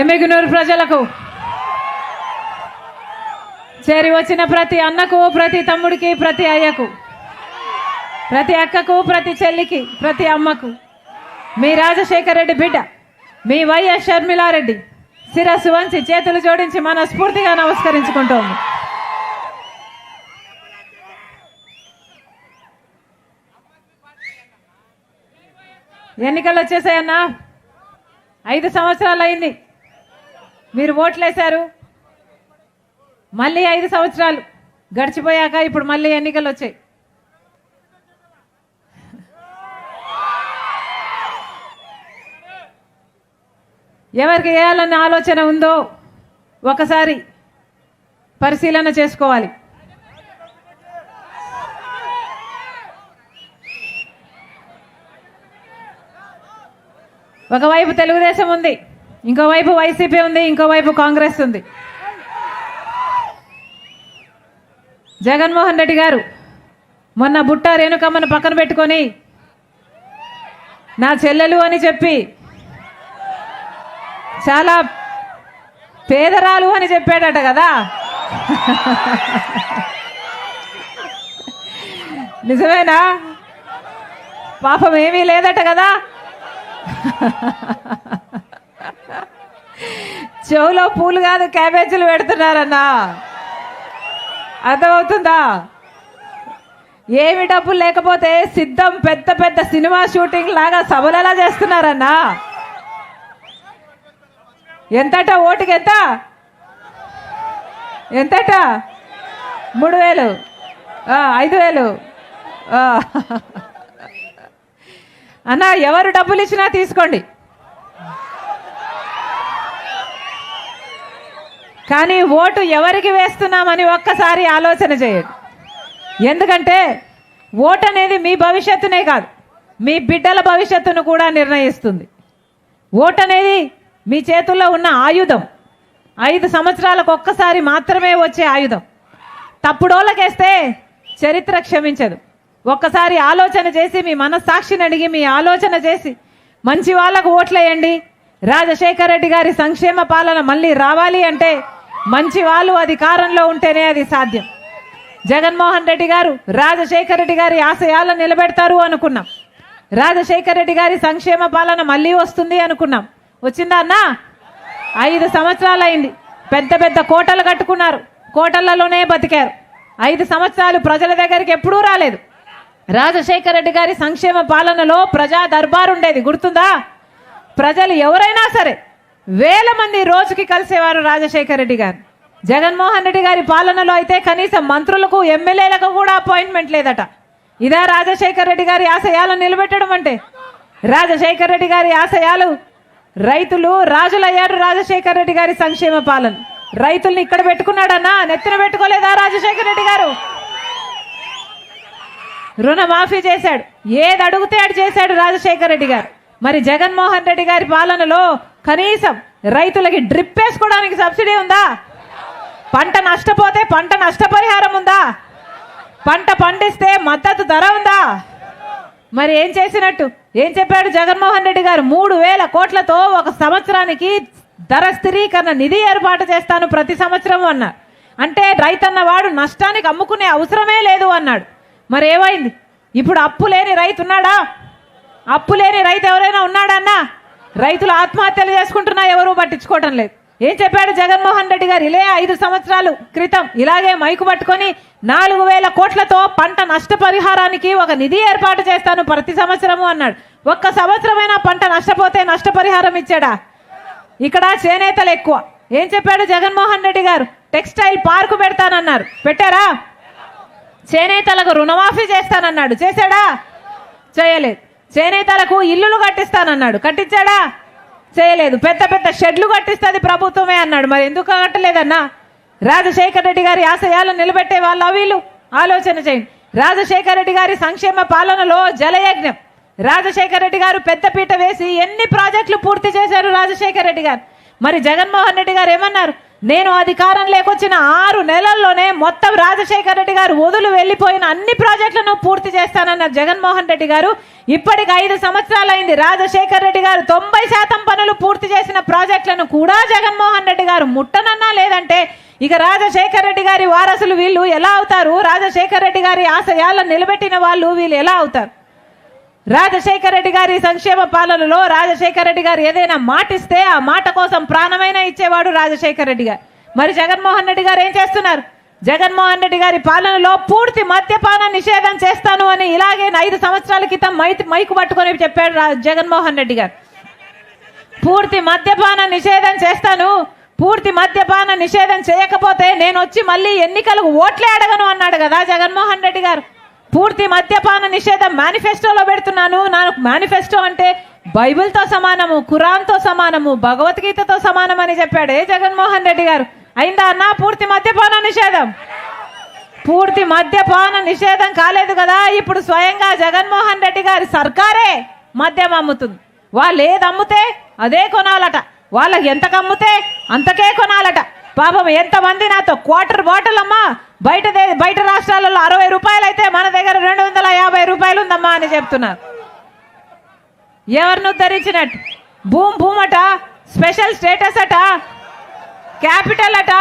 ఎమ్మిగునూరు ప్రజలకు? చేరి వచ్చిన ప్రతి అన్నకు ప్రతి తమ్ముడికి ప్రతి అయ్యకు ప్రతి అక్కకు ప్రతి చెల్లికి ప్రతి అమ్మకు. మీ రాజశేఖర రెడ్డి బిడ్డ మీ వైఎస్ షర్మిలారెడ్డి శిరస్సు వంచి చేతులు జోడించి మనస్ఫూర్తిగా నమస్కరించుకుంటోంది. ఎన్నికలు వచ్చేసాయన్నా? ఐదు సంవత్సరాలు అయింది. మీరు ఓట్లేశారు. మళ్ళీ ఐదు సంవత్సరాలు గడిచిపోయాక ఇప్పుడు మళ్ళీ ఎన్నికలు వచ్చాయి. ఎవరికి వేయాలన్న ఆలోచన ఉందో ఒకసారి పరిశీలన చేసుకోవాలి. ఒకవైపు తెలుగుదేశం ఉంది. ఇంకోవైపు వైసీపీ ఉంది ఇంకోవైపు కాంగ్రెస్ ఉంది. జగన్మోహన్ రెడ్డి గారు మొన్న బుట్ట రేణుకమ్మను పక్కన పెట్టుకొని నా చెల్లెలు అని చెప్పి చాలా పేదరాలు అని చెప్పాడట కదా. నిజమేనా? పాపం ఏమీ లేదట కదా. చెవులో పూలు కాదు క్యాబేజీలు పెడుతున్నారన్నా. అర్థమవుతుందా? ఏమి డబ్బులు లేకపోతే సిద్ధం పెద్ద పెద్ద సినిమా షూటింగ్ లాగా సభలలా చేస్తున్నారన్నా. ఎంతట? ఓటుకి ఎంత? ఎంతట? మూడు వేలు. ఐదు వేలు. అన్నా అన్న ఎవరు డబ్బులు ఇచ్చినా తీసుకోండి. కానీ ఓటు ఎవరికి వేస్తున్నామని ఒక్కసారి ఆలోచన చేయండి. ఎందుకంటే ఓటు అనేది మీ భవిష్యత్తునే కాదు మీ బిడ్డల భవిష్యత్తును కూడా నిర్ణయిస్తుంది. ఓటు అనేది మీ చేతుల్లో ఉన్న ఆయుధం. ఐదు సంవత్సరాలకు ఒక్కసారి మాత్రమే వచ్చే ఆయుధం. తప్పుడోళ్ళకేస్తే చరిత్ర క్షమించదు. ఒక్కసారి ఆలోచన చేసి మీ మనస్సాక్షిని అడిగి మీ ఆలోచన చేసి మంచి వాళ్ళకు ఓట్లేయండి. రాజశేఖర రెడ్డి గారి సంక్షేమ పాలన మళ్ళీ రావాలి అంటే మంచి వాళ్ళు అధికారంలో ఉంటేనే అది సాధ్యం. జగన్మోహన్ రెడ్డి గారు రాజశేఖర రెడ్డి గారి ఆశయాలను నిలబెడతారు అనుకున్నాం. రాజశేఖర రెడ్డి గారి సంక్షేమ పాలన మళ్ళీ వస్తుంది అనుకున్నాం. వచ్చిందా అన్నా? ఐదు సంవత్సరాలు అయింది పెద్ద పెద్ద కోటలు కట్టుకున్నారు. కోటలలోనే బతికారు. ఐదు సంవత్సరాలు ప్రజల దగ్గరికి ఎప్పుడూ రాలేదు. రాజశేఖర రెడ్డి గారి సంక్షేమ పాలనలో ప్రజా దర్బార్ ఉండేది గుర్తుందా? ప్రజలు ఎవరైనా సరే వేల మంది రోజుకి కలిసేవారు రాజశేఖర రెడ్డి గారు. జగన్మోహన్ రెడ్డి గారి పాలనలో అయితే కనీసం మంత్రులకు ఎమ్మెల్యేలకు కూడా అపాయింట్మెంట్ లేదట. ఇదా రాజశేఖర రెడ్డి గారి ఆశయాలను నిలబెట్టడం అంటే. రాజశేఖర రెడ్డి గారి ఆశయాలు రైతులు రాజులయ్యారు రాజశేఖర రెడ్డి గారి సంక్షేమ పాలన. రైతుల్ని ఇక్కడ పెట్టుకున్నాడన్నా నెత్తిన పెట్టుకోలేదా రాజశేఖర రెడ్డి గారు? రుణమాఫీ చేశాడు. ఏది అడిగితే అది చేశాడు రాజశేఖర రెడ్డి గారు. మరి జగన్మోహన్ రెడ్డి గారి పాలనలో కనీసం రైతులకి డ్రిప్ వేసుకోవడానికి సబ్సిడీ ఉందా? పంట నష్టపోతే పంట నష్టపరిహారం ఉందా? పంట పండిస్తే మద్దతు ధర ఉందా? మరి ఏం చేసినట్టు? ఏం చెప్పాడు జగన్మోహన్ రెడ్డి గారు? మూడు వేల కోట్లతో ఒక సంవత్సరానికి ధర స్థిరీకరణ నిధి ఏర్పాటు చేస్తాను ప్రతి సంవత్సరం అన్నారు. అంటే రైతన్న వాడు నష్టానికి అమ్ముకునే అవసరమే లేదు అన్నాడు. మరి ఏమైంది? ఇప్పుడు అప్పు లేని రైతున్నాడా? అప్పులేని అప్పు లేని రైతు ఎవరైనా ఉన్నాడన్నా? రైతులు ఆత్మహత్యలు చేసుకుంటున్నా ఎవరూ పట్టించుకోవటం లేదు. ఏం చెప్పాడు జగన్మోహన్ రెడ్డి గారు? ఇలే ఐదు సంవత్సరాలు క్రితం ఇలాగే మైకు పట్టుకొని నాలుగు వేల కోట్లతో పంట నష్టపరిహారానికి ఒక నిధి ఏర్పాటు చేస్తాను ప్రతి సంవత్సరము అన్నాడు. ఒక్క సంవత్సరమైనా పంట నష్టపోతే నష్టపరిహారం ఇచ్చాడా? ఇక్కడ చేనేతలు ఎక్కువ. ఏం చెప్పాడు జగన్మోహన్ రెడ్డి గారు? టెక్స్టైల్ పార్కు పెడతానన్నారు. పెట్టారా? చేనేతలకు రుణమాఫీ చేస్తానన్నాడు. చేశాడా? చేయలేదు. చేనేతలకు ఇల్లులు కట్టిస్తానన్నాడు. కట్టించాడా? చేయలేదు. పెద్ద పెద్ద షెడ్లు కట్టిస్తుంది ప్రభుత్వమే అన్నాడు. మరి ఎందుకు కట్టలేదన్నా? రాజశేఖర రెడ్డి గారి ఆశయాలు నిలబెట్టే వాళ్ళు వీళ్ళు. ఆలోచన చేయండి. రాజశేఖర రెడ్డి గారి సంక్షేమ పాలనలో జలయజ్ఞం. రాజశేఖర రెడ్డి గారు పెద్దపీట వేసి ఎన్ని ప్రాజెక్టులు పూర్తి చేశారు రాజశేఖర రెడ్డి గారు? మరి జగన్మోహన్ రెడ్డి గారు ఏమన్నారు? నేను అధికారం లేకొచ్చిన ఆరు నెలల్లోనే మొత్తం రాజశేఖర రెడ్డి గారు వదులు వెళ్ళిపోయిన అన్ని ప్రాజెక్టులను పూర్తి చేస్తానన్నారు జగన్మోహన్ రెడ్డి గారు. ఇప్పటికి ఐదు సంవత్సరాలైంది రాజశేఖర రెడ్డి గారు. తొంభై శాతం పనులు పూర్తి చేసిన ప్రాజెక్టులను కూడా జగన్మోహన్ రెడ్డి గారు ముట్టనన్నా లేదంటే ఇక రాజశేఖర రెడ్డి గారి వారసులు వీళ్ళు ఎలా అవుతారు? రాజశేఖర రెడ్డి గారి ఆశయాలను నిలబెట్టిన వాళ్ళు వీళ్ళు ఎలా అవుతారు? రాజశేఖర రెడ్డి గారి సంక్షేమ పాలనలో రాజశేఖర రెడ్డి గారు ఏదైనా మాటిస్తే ఆ మాట కోసం ప్రాణమైనా ఇచ్చేవాడు రాజశేఖర రెడ్డి గారు. మరి జగన్మోహన్ రెడ్డి గారు ఏం చేస్తున్నారు? జగన్మోహన్ రెడ్డి గారి పాలనలో పూర్తి మద్యపాన నిషేధం చేస్తాను అని ఇలాగే ఐదు సంవత్సరాల క్రితం మైక్ మైకు పట్టుకొని చెప్పాడు జగన్మోహన్ రెడ్డి గారు. పూర్తి మద్యపాన నిషేధం చేస్తాను. పూర్తి మద్యపాన నిషేధం చేయకపోతే నేను వచ్చి మళ్ళీ ఎన్నికలకు ఓట్లే అడగను అన్నాడు కదా జగన్మోహన్ రెడ్డి గారు. పూర్తి మద్యపాన నిషేధం మేనిఫెస్టోలో పెడుతున్నాను. నాకు మేనిఫెస్టో అంటే బైబిల్తో సమానము ఖురాన్తో సమానము భగవద్గీతతో సమానం అని చెప్పాడే జగన్మోహన్ రెడ్డి గారు? అయిందా అన్న? పూర్తి మద్యపాన నిషేధం. పూర్తి మద్యపాన నిషేధం కాలేదు కదా. ఇప్పుడు స్వయంగా జగన్మోహన్ రెడ్డి గారి సర్కారే మద్యం అమ్ముతుంది. వాళ్ళు ఏది అమ్ముతే అదే కొనాలట. వాళ్ళకి ఎంతకు అమ్ముతే అంతకే కొనాలట. పాపం ఎంతమంది నాతో క్వార్టర్ బాటిల్ అమ్మా బయట బయట రాష్ట్రాలలో అరవై రూపాయలు అయితే మన దగ్గర రెండు వందల యాభై రూపాయలు ఉందమ్మా అని చెప్తున్నారు. ఎవరిని ఉద్ధరించినట్టు భూమ్ భూమ్ అట స్పెషల్ స్టేటస్ అట? క్యాపిటల్ అట?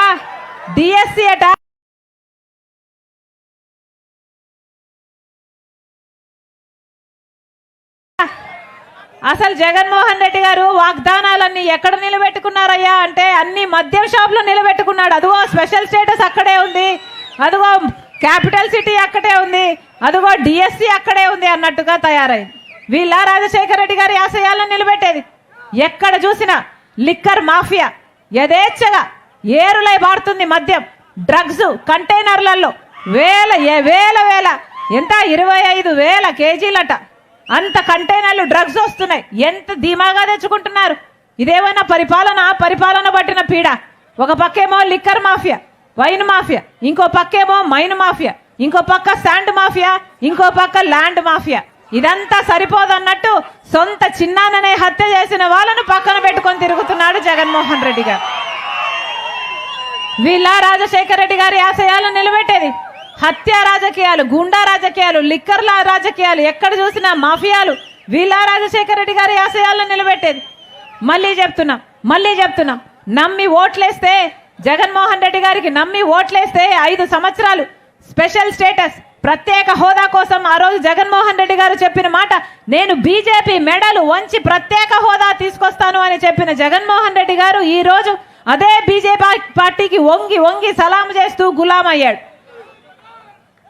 డిఎస్సి అట? అసలు జగన్మోహన్ రెడ్డి గారు వాగ్దానాలన్నీ ఎక్కడ నిలబెట్టుకున్నారయ్యా? అంటే అన్ని మద్యం షాపులు నిలబెట్టుకున్నాడు. అదిగో స్పెషల్ స్టేటస్ అక్కడే ఉంది. అదిగో క్యాపిటల్ సిటీ అక్కడే ఉంది. అదిగో డిఎస్సి అక్కడే ఉంది అన్నట్టుగా తయారైంది. వీళ్ళ రాజశేఖర రెడ్డి గారి ఆశయాలను నిలబెట్టేది. ఎక్కడ చూసినా లిక్కర్ మాఫియా. యథేచ్ఛగా ఏరులై పారుతుంది మద్యం. డ్రగ్స్ కంటైనర్లలో వేల వేల వేల ఎంత? ఇరవై ఐదు వేల కేజీలట. అంత కంటైనర్లు డ్రగ్స్ వస్తున్నాయి. ఎంత ధీమాగా తెచ్చుకుంటున్నారు? ఇదేమైనా పరిపాలన? పరిపాలన పట్టిన పీడ. ఒక పక్కేమో లిక్కర్ మాఫియా వైన్ మాఫియా ఇంకో పక్కేమో మైన్ మాఫియా ఇంకో పక్క శాండ్ మాఫియా ఇంకో పక్క ల్యాండ్ మాఫియా. ఇదంతా సరిపోదన్నట్టు సొంత చిన్నాననే హత్య చేసిన వాళ్ళను పక్కన పెట్టుకొని తిరుగుతున్నాడు జగన్మోహన్ రెడ్డి గారు. వీళ్ళ రాజశేఖర రెడ్డి గారి ఆశయాలను నిలబెట్టేది హత్య రాజకీయాలు గుండా రాజకీయాలు లిక్కర్ల రాజకీయాలు ఎక్కడ చూసినా మాఫియాలు. వీళ్ళ రాజశేఖర రెడ్డి గారి ఆశయాలను నిలబెట్టేది. మళ్ళీ చెప్తున్నాం మళ్ళీ చెప్తున్నాం. నమ్మి ఓట్లేస్తే జగన్మోహన్ రెడ్డి గారికి నమ్మి ఓట్లేస్తే ఐదు సంవత్సరాలు స్పెషల్ స్టేటస్. ప్రత్యేక హోదా కోసం ఆ రోజు జగన్మోహన్ రెడ్డి గారు చెప్పిన మాట నేను బీజేపీ మెడలు వంచి ప్రత్యేక హోదా తీసుకొస్తాను అని చెప్పిన జగన్మోహన్ రెడ్డి గారు ఈరోజు అదే బీజేపీ పార్టీకి వంగి వంగి సలాం చేస్తూ గులాం అయ్యాడు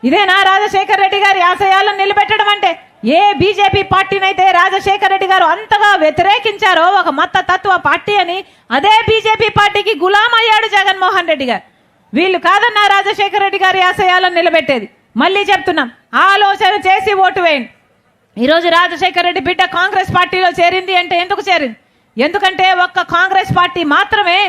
ఇదేనా రాజశేఖర్ రెడ్డి గారి ఆశయాలను నిలబెట్టడం అంటే? ఏ బీజేపీ పార్టీనైతే రాజశేఖర్ రెడ్డి గారు అంతగా వ్యతిరేకించారో ఒక మత తత్వ పార్టీ అని అదే బీజేపీ పార్టీకి గులాం అయ్యాడు జగన్మోహన్ రెడ్డి గారు. వీళ్ళు కాదన్నా రాజశేఖర రెడ్డి గారి ఆశయాలను నిలబెట్టేది. మళ్ళీ చెప్తున్నాం ఆలోచన చేసి ఓటు వేయండి. ఈరోజు రాజశేఖర రెడ్డి బిడ్డ కాంగ్రెస్ పార్టీలో చేరింది అంటే ఎందుకు చేరింది? ఎందుకంటే ఒక్క కాంగ్రెస్ పార్టీ మాత్రమే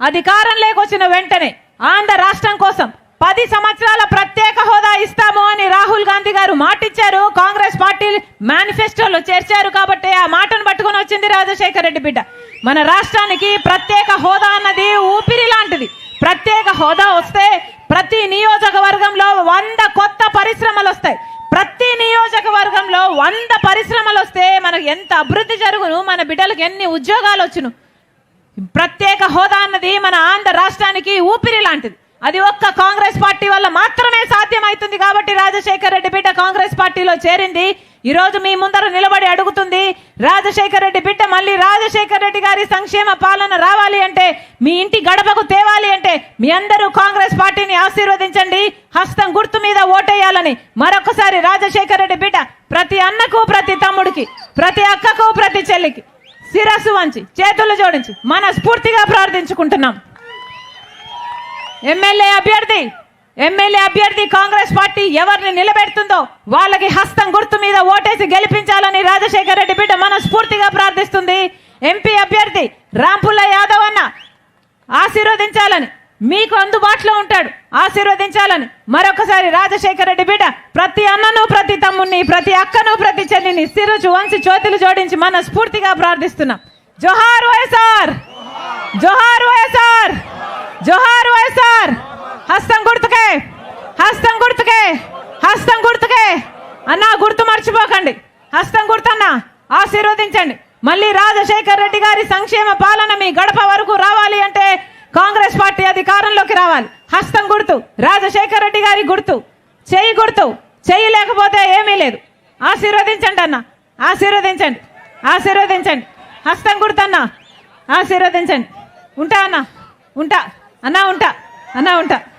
అధికారం లేకొచ్చిన వెంటనే ఆంధ్ర రాష్ట్రం కోసం పది సంవత్సరాల ప్రత్యేక హోదా ఇస్తాము అని రాహుల్ గాంధీ గారు మాటిచ్చారు. కాంగ్రెస్ పార్టీ మేనిఫెస్టోలో చేర్చారు కాబట్టి ఆ మాటను పట్టుకొని వచ్చింది రాజశేఖర రెడ్డి బిడ్డ. మన రాష్ట్రానికి ప్రత్యేక హోదా అన్నది ఊపిరి లాంటిది. ప్రత్యేక హోదా వస్తే ప్రతి నియోజకవర్గంలో వంద కొత్త పరిశ్రమలు వస్తాయి. ప్రతి నియోజకవర్గంలో వంద పరిశ్రమలు వస్తే మనకు ఎంత అభివృద్ధి జరుగును మన బిడ్డలకు ఎన్ని ఉద్యోగాలు వచ్చును. ప్రత్యేక హోదా అన్నది మన ఆంధ్ర రాష్ట్రానికి ఊపిరి లాంటిది. అది ఒక్క కాంగ్రెస్ పార్టీ వల్ల మాత్రమే సాధ్యమవుతుంది కాబట్టి రాజశేఖర్ రెడ్డి బిడ్డ కాంగ్రెస్ పార్టీలో చేరింది. ఈరోజు మీ ముందర నిలబడి అడుగుతుంది రాజశేఖర్ రెడ్డి బిడ్డ మళ్ళీ రాజశేఖర్ రెడ్డి గారి సంక్షేమ పాలన రావాలి అంటే మీ ఇంటి గడపకు తేవాలి అంటే మీ అందరూ కాంగ్రెస్ పార్టీని ఆశీర్వదించండి. హస్తం గుర్తు మీద ఓటేయాలని మరొకసారి రాజశేఖర్ రెడ్డి బిడ్డ ప్రతి అన్నకు ప్రతి తమ్ముడికి ప్రతి అక్కకు ప్రతి చెల్లికి శిరస్సు వంచి చేతులు జోడించి మనస్ఫూర్తిగా ప్రార్థించుకుంటున్నాం. ఎమ్మెల్యే అభ్యర్థి ఎమ్మెల్యే అభ్యర్థి కాంగ్రెస్ పార్టీ ఎవరిని నిలబెడుతుందో వాళ్ళకి హస్తం గుర్తు మీద ఓటేసి గెలిపించాలని రాజశేఖర రెడ్డి బిడ్డ మనస్ఫూర్తిగా ప్రార్థిస్తుంది. ఎంపీ అభ్యర్థి రాంపుల్ల యాదవ్ అన్న ఆశీర్వదించాలని మీకు అందుబాటులో ఉంటాడు. ఆశీర్వదించాలని మరొకసారి రాజశేఖర రెడ్డి బిడ్డ ప్రతి అన్నను ప్రతి తమ్ముని ప్రతి అక్కను ప్రతి చెల్లిని సిరుచు వంచి చోతులు జోడించి మనస్ఫూర్తిగా ప్రార్థిస్తున్నాం. జోహార్ వైఎస్ఆర్ జోహార్ వైఎస్ఆర్ జోహార్ వైఎస్ఆర్! హస్తం గుర్తుకే! హస్తం గుర్తుకే! హస్తం గుర్తుకే! అన్నా గుర్తు మర్చిపోకండి. హస్తం గుర్తన్నా ఆశీర్వదించండి. మళ్ళీ రాజశేఖర్ రెడ్డి గారి సంక్షేమ పాలన మీ గడప వరకు రావాలి అంటే కాంగ్రెస్ పార్టీ అధికారంలోకి రావాలి. హస్తం గుర్తు రాజశేఖర్ రెడ్డి గారి గుర్తు. చెయ్యి గుర్తు చెయ్యి లేకపోతే ఏమీ లేదు. ఆశీర్వదించండి అన్న ఆశీర్వదించండి ఆశీర్వదించండి. హస్తం గుర్తన్నా ఆశీర్వదించండి. ఉంటా అన్న ఉంటా. అన్నా ఉంటా అన్నా ఉంటా.